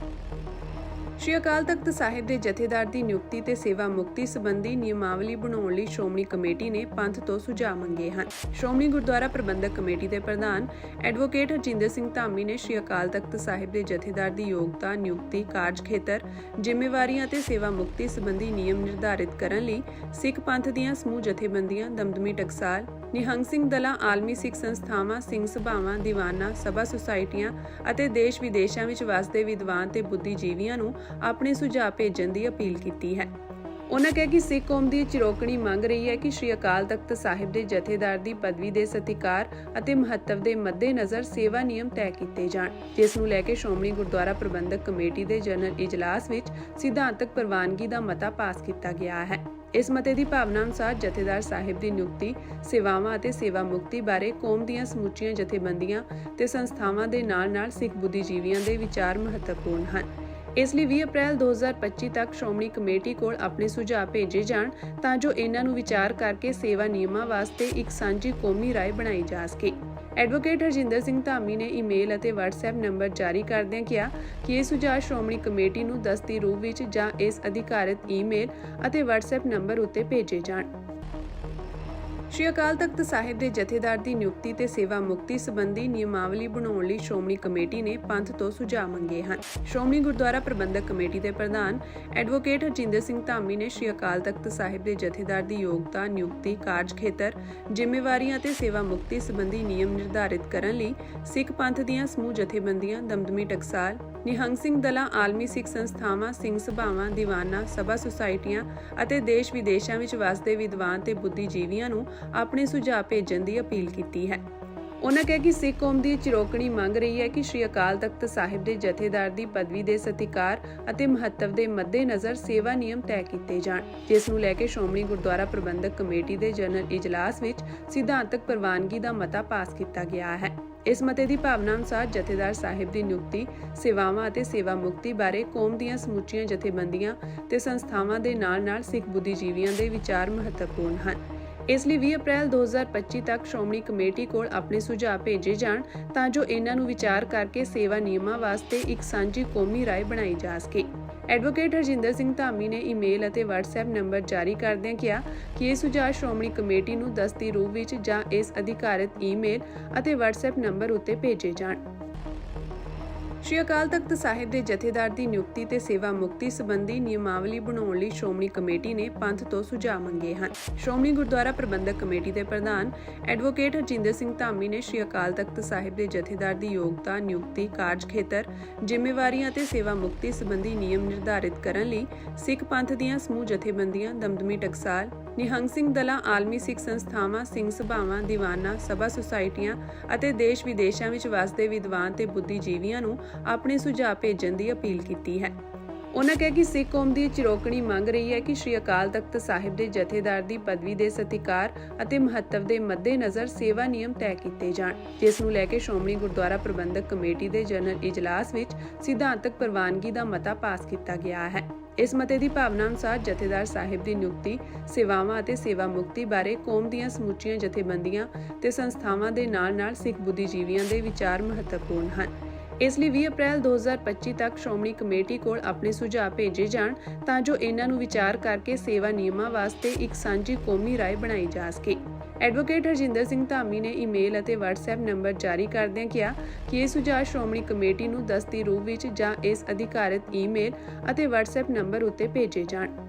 Thank you. ਸ਼੍ਰੀ ਅਕਾਲ ਤਖਤ ਸਾਹਿਬ ਦੇ ਜਥੇਦਾਰ ਦੀ ਨਿਯੁਕਤੀ ਤੇ ਸੇਵਾ ਮੁਕਤੀ ਸੰਬੰਧੀ ਨਿਯਮਾਵਲੀ ਬਣਾਉਣ ਲਈ ਸ਼੍ਰੋਮਣੀ ਕਮੇਟੀ ਨੇ ਪੰਥ ਤੋਂ ਸੁਝਾਅ ਮੰਗੇ ਹਨ। ਸ਼੍ਰੋਮਣੀ ਗੁਰਦੁਆਰਾ ਪ੍ਰਬੰਧਕ ਕਮੇਟੀ ਦੇ ਪ੍ਰਧਾਨ ਐਡਵੋਕੇਟ ਹਰਜਿੰਦਰ ਸਿੰਘ ਧਾਮੀ ਨੇ ਸ਼੍ਰੀ ਅਕਾਲ ਤਖਤ ਸਾਹਿਬ ਦੇ ਜਥੇਦਾਰ ਦੀ ਯੋਗਤਾ, ਨਿਯੁਕਤੀ, ਕਾਰਜ ਖੇਤਰ, ਜ਼ਿੰਮੇਵਾਰੀਆਂ ਤੇ ਸੇਵਾ ਮੁਕਤੀ ਸੰਬੰਧੀ ਨਿਯਮ ਨਿਰਧਾਰਿਤ ਕਰਨ ਲਈ ਸਿੱਖ ਪੰਥ ਦੀਆਂ ਸਮੂਹ ਜਥੇਬੰਦੀਆਂ ਦਮਦਮੀ ਟਕਸਾਲ, ਨਿਹੰਗ ਸਿੰਘ ਦਲਾਂ, ਆਲਮੀ ਸਿੱਖ ਸੰਸਥਾਵਾਂ, ਸਿੰਘ ਸਭਾਵਾਂ, ਦੀਵਾਨਾ, ਸਭਾ ਸੁਸਾਇਟੀਆਂ ਅਤੇ ਦੇਸ਼ ਵਿਦੇਸ਼ਾਂ ਵਿੱਚ ਵਸਦੇ ਵਿਦਵਾਨ ਤੇ ਬੁੱਧੀਜੀਵੀਆਂ ਨੂੰ ਆਪਣੇ ਸੁਝਾਅ ਭੇਜਣ ਦੀ ਅਪੀਲ ਕੀਤੀ ਹੈ। ਉਹਨਾਂ ਕਿਹਾ ਕਿ ਸਿੱਖ ਕੌਮ ਦੀ ਚਿਰੋਕਣੀ ਮੰਗ ਰਹੀ ਹੈ ਕਿ ਸ਼੍ਰੀ ਅਕਾਲ ਤਖਤ ਸਾਹਿਬ ਦੇ ਜਥੇਦਾਰ ਦੀ ਪਦਵੀ ਦੇ ਸਤਿਕਾਰ ਅਤੇ ਮਹੱਤਵ ਦੇ ਮੱਦੇਨਜ਼ਰ ਸੇਵਾ ਨਿਯਮ ਤੈਅ ਕੀਤੇ ਜਾਣ, ਜਿਸ ਨੂੰ ਲੈ ਕੇ ਸ਼੍ਰੋਮਣੀ ਗੁਰਦੁਆਰਾ ਪ੍ਰਬੰਧਕ ਕਮੇਟੀ ਦੇ ਜਨਰਲ ਇਜਲਾਸ ਵਿੱਚ ਸਿਧਾਂਤਕ ਪ੍ਰਵਾਨਗੀ ਦਾ ਮਤਾ ਪਾਸ ਕੀਤਾ ਗਿਆ ਹੈ। ਇਸ ਮਤੇ ਦੀ ਭਾਵਨਾ ਅਨੁਸਾਰ ਜਥੇਦਾਰ ਸਾਹਿਬ ਦੀ ਨਿਯੁਕਤੀ, ਸੇਵਾਵਾਂ ਅਤੇ ਸੇਵਾ ਮੁਕਤੀ ਬਾਰੇ ਕੌਮ ਦੀਆਂ ਸਮੁੱਚੀਆਂ ਜਥੇਬੰਦੀਆਂ ਤੇ ਸੰਸਥਾਵਾਂ ਦੇ ਨਾਲ-ਨਾਲ ਸਿੱਖ ਬੁੱਧੀਜੀਵੀਆਂ ਦੇ ਵਿਚਾਰ ਮਹੱਤਵਪੂਰਨ ਹਨ। ਇਸ ਲਈ 20 ਅਪ੍ਰੈਲ 2025 ਤੱਕ ਸ਼੍ਰੋਮਣੀ ਕਮੇਟੀ ਕੋਲ ਆਪਣੇ ਸੁਝਾਅ ਭੇਜੇ ਜਾਣ ਤਾਂ ਜੋ ਇਹਨਾਂ ਨੂੰ ਵਿਚਾਰ ਕਰਕੇ ਸੇਵਾ ਨਿਯਮਾਂ ਵਾਸਤੇ ਇੱਕ ਸਾਂਝੀ ਕੌਮੀ ਰਾਏ ਬਣਾਈ ਜਾ ਸਕੇ। ਐਡਵੋਕੇਟ ਹਰਜਿੰਦਰ ਸਿੰਘ ਧਾਮੀ ਨੇ ਈਮੇਲ ਅਤੇ WhatsApp ਨੰਬਰ ਜਾਰੀ ਕਰਦਿਆਂ ਕਿਹਾ ਕਿ ਇਹ ਸੁਝਾਅ ਸ਼੍ਰੋਮਣੀ ਕਮੇਟੀ ਨੂੰ ਦਸਤੀ ਰੂਪ ਵਿੱਚ ਜਾਂ ਇਸ ਅਧਿਕਾਰਤ ਈਮੇਲ ਅਤੇ WhatsApp ਨੰਬਰ ਉੱਤੇ ਭੇਜੇ ਜਾਣ। ਸ਼੍ਰੀ ਅਕਾਲ ਤਖਤ ਸਾਹਿਬ ਦੇ ਜਥੇਦਾਰ ਦੀ ਨਿਯੁਕਤੀ ਤੇ ਸੇਵਾ ਮੁਕਤੀ ਸੰਬੰਧੀ ਨਿਯਮਾਵਲੀ ਬਣਾਉਣ ਲਈ ਸ਼੍ਰੋਮਣੀ ਕਮੇਟੀ ਨੇ ਪੰਥ ਤੋਂ ਸੁਝਾਅ ਮੰਗੇ ਹਨ। ਸ਼੍ਰੋਮਣੀ ਗੁਰਦੁਆਰਾ ਪ੍ਰਬੰਧਕ ਕਮੇਟੀ ਦੇ ਪ੍ਰਧਾਨ ਐਡਵੋਕੇਟ ਹਰਜਿੰਦਰ ਸਿੰਘ ਧਾਮੀ ਨੇ ਸ਼੍ਰੀ ਅਕਾਲ ਤਖਤ ਸਾਹਿਬ ਦੇ ਜਥੇਦਾਰ ਦੀ ਯੋਗਤਾ, ਨਿਯੁਕਤੀ, ਕਾਰਜ ਖੇਤਰ, ਜ਼ਿੰਮੇਵਾਰੀਆਂ ਤੇ ਸੇਵਾ ਮੁਕਤੀ ਸੰਬੰਧੀ ਨਿਯਮ ਨਿਰਧਾਰਿਤ ਕਰਨ ਲਈ ਸਿੱਖ ਪੰਥ ਦੀਆਂ ਸਮੂਹ ਜਥੇਬੰਦੀਆਂ, ਦਮਦਮੀ ਟਕਸਾਲ, ਨਿਹੰਗ ਸਿੰਘ ਦਲਾਂ, ਆਲਮੀ ਸਿੱਖ ਸੰਸਥਾਵਾਂ, ਸਿੰਘ ਸਭਾਵਾਂ, ਦੀਵਾਨਾ, ਸਭਾ ਸੁਸਾਇਟੀਆਂ ਅਤੇ ਦੇਸ਼ ਵਿਦੇਸ਼ਾਂ ਵਿੱਚ ਵਸਦੇ ਵਿਦਵਾਨ ਤੇ ਬੁੱਧੀਜੀਵੀਆਂ ਨੂੰ ਆਪਣੇ ਸੁਝਾਅ ਭੇਜਣ ਦੀ ਅਪੀਲ ਕੀਤੀ ਹੈ। ਉਹਨਾਂ ਕਿਹਾ ਕਿ ਸਿੱਖ ਕੌਮ ਦੀ ਚਿਰੋਕਣੀ ਮੰਗ ਰਹੀ ਹੈ ਕਿ ਸ਼੍ਰੀ ਅਕਾਲ ਤਖਤ ਸਾਹਿਬ ਦੇ ਜਥੇਦਾਰ ਦੀ ਪਦਵੀ ਦੇ ਸਤਿਕਾਰ ਅਤੇ ਮਹੱਤਵ ਦੇ ਮੱਦੇਨਜ਼ਰ ਸੇਵਾ ਨਿਯਮ ਤੈਅ ਕੀਤੇ ਜਾਣ, ਜਿਸ ਨੂੰ ਲੈ ਕੇ ਸ਼੍ਰੋਮਣੀ ਗੁਰਦੁਆਰਾ ਪ੍ਰਬੰਧਕ ਕਮੇਟੀ ਦੇ ਜਨਰਲ ਇਜਲਾਸ ਵਿੱਚ ਸਿਧਾਂਤਕ ਪ੍ਰਵਾਨਗੀ ਦਾ ਮਤਾ ਪਾਸ ਕੀਤਾ ਗਿਆ ਹੈ। ਇਸ ਮਤੇ ਦੀ ਭਾਵਨਾ ਅਨੁਸਾਰ ਜਥੇਦਾਰ ਸਾਹਿਬ ਦੀ ਨਿਯੁਕਤੀ, ਸੇਵਾਵਾਂ ਅਤੇ ਸੇਵਾ ਮੁਕਤੀ ਬਾਰੇ ਕੌਮ ਦੀਆਂ ਸਮੁੱਚੀਆਂ ਜਥੇਬੰਦੀਆਂ ਤੇ ਸੰਸਥਾਵਾਂ ਦੇ ਨਾਲ-ਨਾਲ ਸਿੱਖ ਬੁੱਧੀਜੀਵੀਆਂ ਦੇ ਵਿਚਾਰ ਮਹੱਤਵਪੂਰਨ ਹਨ। ਇਸ ਲਈ 20 ਅਪ੍ਰੈਲ 2025 ਤੱਕ ਸ਼੍ਰੋਮਣੀ ਕਮੇਟੀ ਕੋਲ ਆਪਣੇ ਸੁਝਾਅ ਭੇਜੇ ਜਾਣ ਤਾਂ ਜੋ ਇਹਨਾਂ ਨੂੰ ਵਿਚਾਰ ਕਰਕੇ ਸੇਵਾ ਨਿਯਮਾਂ ਵਾਸਤੇ ਇੱਕ ਸਾਂਝੀ ਕੌਮੀ ਰਾਏ ਬਣਾਈ ਜਾ ਸਕੇ। ਐਡਵੋਕੇਟ ਹਰਜਿੰਦਰ ਸਿੰਘ ਧਾਮੀ ਨੇ ਈਮੇਲ ਅਤੇ WhatsApp ਨੰਬਰ ਜਾਰੀ ਕਰਦਿਆਂ ਕਿਹਾ ਕਿ ਇਹ ਸੁਝਾਅ ਸ਼੍ਰੋਮਣੀ ਕਮੇਟੀ ਨੂੰ ਦਸਤੀ ਰੂਪ ਵਿੱਚ ਜਾਂ ਇਸ ਅਧਿਕਾਰਤ ਈਮੇਲ ਅਤੇ WhatsApp ਨੰਬਰ ਉੱਤੇ ਭੇਜੇ ਜਾਣ। ਸ਼੍ਰੀ ਅਕਾਲ ਤਖਤ ਸਾਹਿਬ ਦੇ ਜਥੇਦਾਰ ਦੀ ਨਿਯੁਕਤੀ ਤੇ ਸੇਵਾ ਮੁਕਤੀ ਸੰਬੰਧੀ ਨਿਯਮਾਵਲੀ ਬਣਾਉਣ ਲਈ ਸ਼੍ਰੋਮਣੀ ਕਮੇਟੀ ਨੇ ਪੰਥ ਤੋਂ ਸੁਝਾਅ ਮੰਗੇ ਹਨ। ਸ਼੍ਰੋਮਣੀ ਗੁਰਦੁਆਰਾ ਪ੍ਰਬੰਧਕ ਕਮੇਟੀ ਦੇ ਪ੍ਰਧਾਨ ਐਡਵੋਕੇਟ ਹਰਜਿੰਦਰ ਸਿੰਘ ਧਾਮੀ ਨੇ ਸ਼੍ਰੀ ਅਕਾਲ ਤਖਤ ਸਾਹਿਬ ਦੇ ਜਥੇਦਾਰ ਦੀ ਯੋਗਤਾ, ਨਿਯੁਕਤੀ, ਕਾਰਜ ਖੇਤਰ, ਜ਼ਿੰਮੇਵਾਰੀਆਂ ਤੇ ਸੇਵਾ ਮੁਕਤੀ ਸੰਬੰਧੀ ਨਿਯਮ ਨਿਰਧਾਰਿਤ ਕਰਨ ਲਈ ਸਿੱਖ ਪੰਥ ਦੀਆਂ ਸਮੂਹ ਜਥੇਬੰਦੀਆਂ, ਦਮਦਮੀ ਟਕਸਾਲ, ਨਿਹੰਗ ਸਿੰਘ ਦਲਾਂ, ਆਲਮੀ ਸਿੱਖ ਸੰਸਥਾਵਾਂ, ਸਿੰਘ ਸਭਾਵਾਂ, ਦੀਵਾਨਾ, ਸਭਾ ਸੁਸਾਇਟੀਆਂ ਅਤੇ ਦੇਸ਼ ਵਿਦੇਸ਼ਾਂ ਵਿੱਚ ਵਸਦੇ ਵਿਦਵਾਨ ਤੇ ਬੁੱਧੀਜੀਵੀਆਂ ਨੂੰ ਆਪਣੇ ਸੁਝਾਅ ਭੇਜਣ ਦੀ ਅਪੀਲ ਕੀਤੀ ਹੈ। ਉਹਨਾਂ ਕਿਹਾ ਕਿ ਸਿੱਖ ਕੌਮ ਦੀ ਚਿਰੋਕਣੀ ਮੰਗ ਰਹੀ ਹੈ ਕਿ ਸ਼੍ਰੀ ਅਕਾਲ ਤਖਤ ਸਾਹਿਬ ਦੇ ਜਥੇਦਾਰ ਦੀ ਪਦਵੀ ਦੇ ਸਤਿਕਾਰ ਅਤੇ ਮਹੱਤਵ ਦੇ ਮੱਦੇਨਜ਼ਰ ਸੇਵਾ ਨਿਯਮ ਤੈਅ ਕੀਤੇ ਜਾਣ, ਜਿਸ ਨੂੰ ਲੈ ਕੇ ਸ਼੍ਰੋਮਣੀ ਗੁਰਦੁਆਰਾ ਪ੍ਰਬੰਧਕ ਕਮੇਟੀ ਦੇ ਜਨਰਲ ਇਜਲਾਸ ਵਿੱਚ ਸਿਧਾਂਤਕ ਪ੍ਰਵਾਨਗੀ ਦਾ ਮਤਾ ਪਾਸ ਕੀਤਾ ਗਿਆ ਹੈ। ਇਸ ਮਤੇ ਦੀ ਭਾਵਨਾ ਅਨੁਸਾਰ ਜਥੇਦਾਰ ਸਾਹਿਬ ਦੀ ਨਿਯੁਕਤੀ, ਸੇਵਾਵਾਂ ਅਤੇ ਸੇਵਾ ਮੁਕਤੀ ਬਾਰੇ ਕੌਮ ਦੀਆਂ ਸਮੁੱਚੀਆਂ ਜਥੇਬੰਦੀਆਂ ਤੇ ਸੰਸਥਾਵਾਂ ਦੇ ਨਾਲ-ਨਾਲ ਸਿੱਖ ਬੁੱਧੀਜੀਵੀਆਂ ਦੇ ਵਿਚਾਰ ਮਹੱਤਵਪੂਰਨ ਹਨ। ਇਸ ਲਈ 20 ਅਪ੍ਰੈਲ 2025 ਤੱਕ ਸ਼੍ਰੋਮਣੀ ਕਮੇਟੀ ਕੋਲ ਆਪਣੇ ਸੁਝਾਅ ਭੇਜੇ ਜਾਣ ਤਾਂ ਜੋ ਇਹਨਾਂ ਨੂੰ ਵਿਚਾਰ ਕਰਕੇ ਸੇਵਾ ਨਿਯਮਾਂ ਵਾਸਤੇ ਇੱਕ ਸਾਂਝੀ ਕੌਮੀ ਰਾਏ ਬਣਾਈ ਜਾ ਸਕੇ। ਐਡਵੋਕੇਟ ਹਰਜਿੰਦਰ ਸਿੰਘ ਧਾਮੀ ਨੇ ਈਮੇਲ ਅਤੇ WhatsApp ਨੰਬਰ ਜਾਰੀ ਕਰਦਿਆਂ ਕਿਹਾ ਕਿ ਇਹ ਸੁਝਾਅ ਸ਼੍ਰੋਮਣੀ ਕਮੇਟੀ ਨੂੰ ਦਸਤੀ ਰੂਪ ਵਿੱਚ ਜਾਂ ਇਸ ਅਧਿਕਾਰਤ ਈਮੇਲ ਅਤੇ WhatsApp ਨੰਬਰ ਉੱਤੇ ਭੇਜੇ ਜਾਣ।